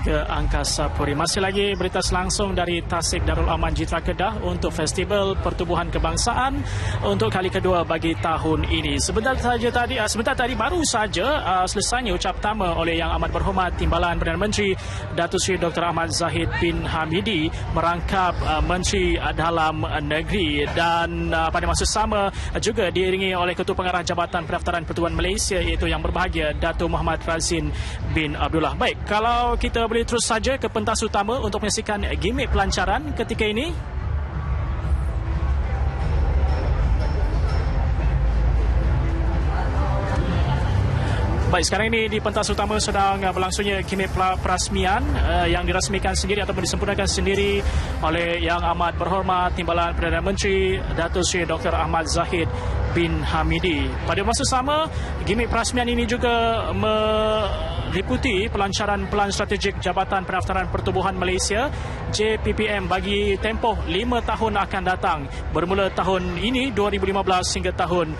ke Angkasa Puri. Masih lagi berita selangsung dari Tasik Darul Aman Jitra Kedah untuk Festival Pertubuhan Kebangsaan untuk kali kedua bagi tahun ini. Sebentar saja tadi, uh, sebentar tadi baru saja uh, selesainya ucap pertama oleh Yang Amat Berhormat Timbalan Perdana Menteri Datuk Seri Dr. Ahmad Zahid bin Hamidi merangkap uh, Menteri Dalam Negeri dan pada masa sama juga diiringi oleh Ketua Pengarah Jabatan Pendaftaran Pertubuhan Malaysia iaitu Yang Berbahagia Datuk Muhammad Razin bin Abdullah. Baik, kalau kita boleh terus saja ke pentas utama untuk menyaksikan gimmick pelancaran ketika ini. Baik, sekarang ini di pentas utama sedang berlangsungnya gimmick perasmian uh, yang dirasmikan sendiri ataupun disempurnakan sendiri oleh Yang Amat Berhormat Timbalan Perdana Menteri Datuk Seri Dr. Ahmad Zahid bin Hamidi. Pada masa sama, gimmick perasmian ini juga meliputi pelancaran Pelan Strategik Jabatan Pendaftaran Pertubuhan Malaysia JPPM bagi tempoh 5 tahun akan datang. Bermula tahun ini 2015 hingga tahun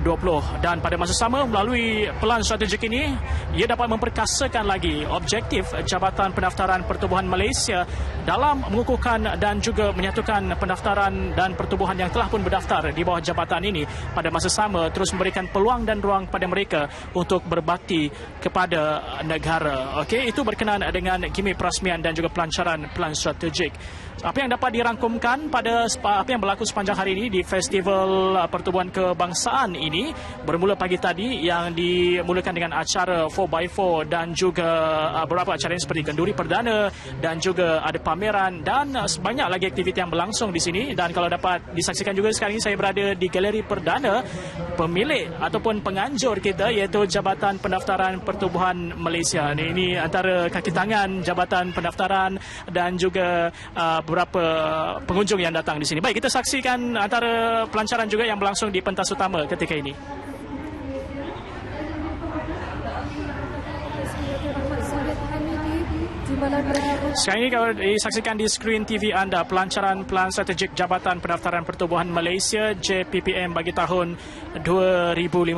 2020 dan pada masa sama melalui pelan strategik ini ia dapat memperkasakan lagi objektif Jabatan Pendaftaran Pertubuhan Malaysia dalam mengukuhkan dan juga menyatukan pendaftaran dan pertubuhan yang telah pun berdaftar di bawah jabatan ini pada masa sama terus memberikan peluang dan ruang pada mereka untuk berbakti kepada negara. Okey, itu berkenaan dengan gimmick perasmian dan juga pelancaran pelan strategik. Apa yang dapat dirangkumkan pada apa yang berlaku sepanjang hari ini di Festival Pertubuhan Kebangsaan ini bermula pagi tadi yang dimulakan dengan acara 4x4 dan juga uh, beberapa acara seperti kenduri perdana dan juga ada pameran dan uh, banyak lagi aktiviti yang berlangsung di sini dan kalau dapat disaksikan juga sekarang ini saya berada di galeri perdana pemilik ataupun penganjur kita iaitu Jabatan Pendaftaran Pertubuhan Malaysia. Ini, ini antara kaki tangan Jabatan Pendaftaran dan juga uh, beberapa pengunjung yang datang di sini. Baik, kita saksikan antara pelancaran juga yang berlangsung di pentas utama ketika ini. Sekarang ini kalau disaksikan di skrin TV anda pelancaran Pelan Strategik Jabatan Pendaftaran Pertubuhan Malaysia JPPM bagi tahun 2015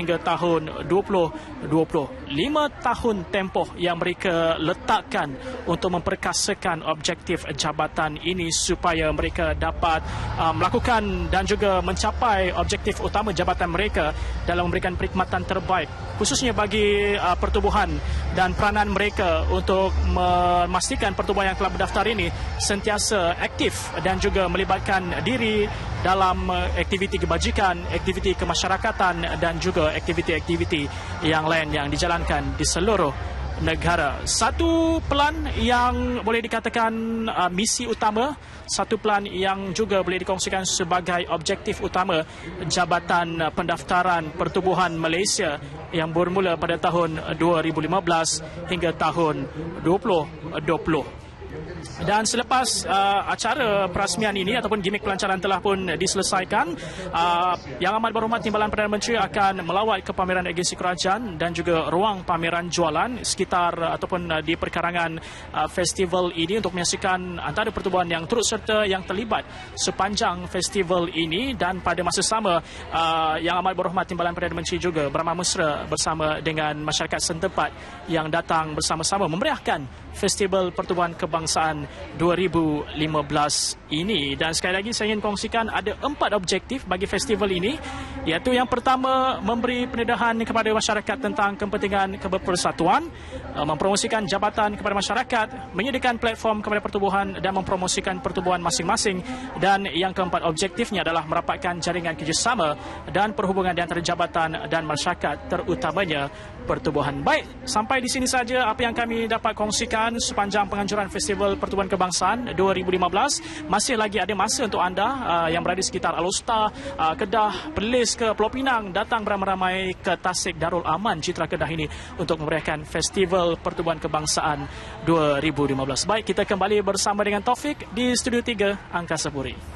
hingga tahun 2020. Lima tahun tempoh yang mereka letakkan untuk memperkasakan objektif jabatan ini supaya mereka dapat uh, melakukan dan juga mencapai objektif utama jabatan mereka dalam memberikan perkhidmatan terbaik khususnya bagi uh, pertubuhan dan peranan mereka untuk memastikan pertubuhan yang telah berdaftar ini sentiasa aktif dan juga melibatkan diri dalam uh, aktiviti kebajikan, aktiviti kemasyarakatan dan juga aktiviti-aktiviti yang lain yang dijalankan di seluruh negara. Satu pelan yang boleh dikatakan uh, misi utama, satu pelan yang juga boleh dikongsikan sebagai objektif utama Jabatan Pendaftaran Pertubuhan Malaysia yang bermula pada tahun 2015 hingga tahun 2020. Dan selepas uh, acara perasmian ini ataupun gimmick pelancaran telah pun diselesaikan, uh, Yang Amat Berhormat Timbalan Perdana Menteri akan melawat ke pameran agensi kerajaan dan juga ruang pameran jualan sekitar uh, ataupun uh, di perkarangan uh, festival ini untuk menyaksikan antara pertubuhan yang turut serta yang terlibat sepanjang festival ini. Dan pada masa sama uh, Yang Amat Berhormat Timbalan Perdana Menteri juga beramah mesra bersama dengan masyarakat setempat yang datang bersama-sama memeriahkan Festival Pertubuhan Kebangsaan 2015 ini. Dan sekali lagi saya ingin kongsikan ada empat objektif bagi festival ini. Iaitu yang pertama memberi pendedahan kepada masyarakat tentang kepentingan keberpersatuan, eh, mempromosikan jabatan kepada masyarakat, menyediakan platform kepada pertubuhan dan mempromosikan pertubuhan masing-masing. Dan yang keempat objektifnya adalah merapatkan jaringan kerjasama dan perhubungan di antara jabatan dan masyarakat terutamanya pertubuhan. Baik, sampai di sini saja apa yang kami dapat kongsikan sepanjang penganjuran Festival Pertubuhan Kebangsaan 2015. Masih lagi ada masa untuk anda uh, yang berada di sekitar Alustar, uh, Kedah, Perlis ke Pulau Pinang datang beramai-ramai ke Tasik Darul Aman Citra Kedah ini untuk memberikan Festival Pertubuhan Kebangsaan 2015. Baik, kita kembali bersama dengan Taufik di Studio 3 Angkasa Puri.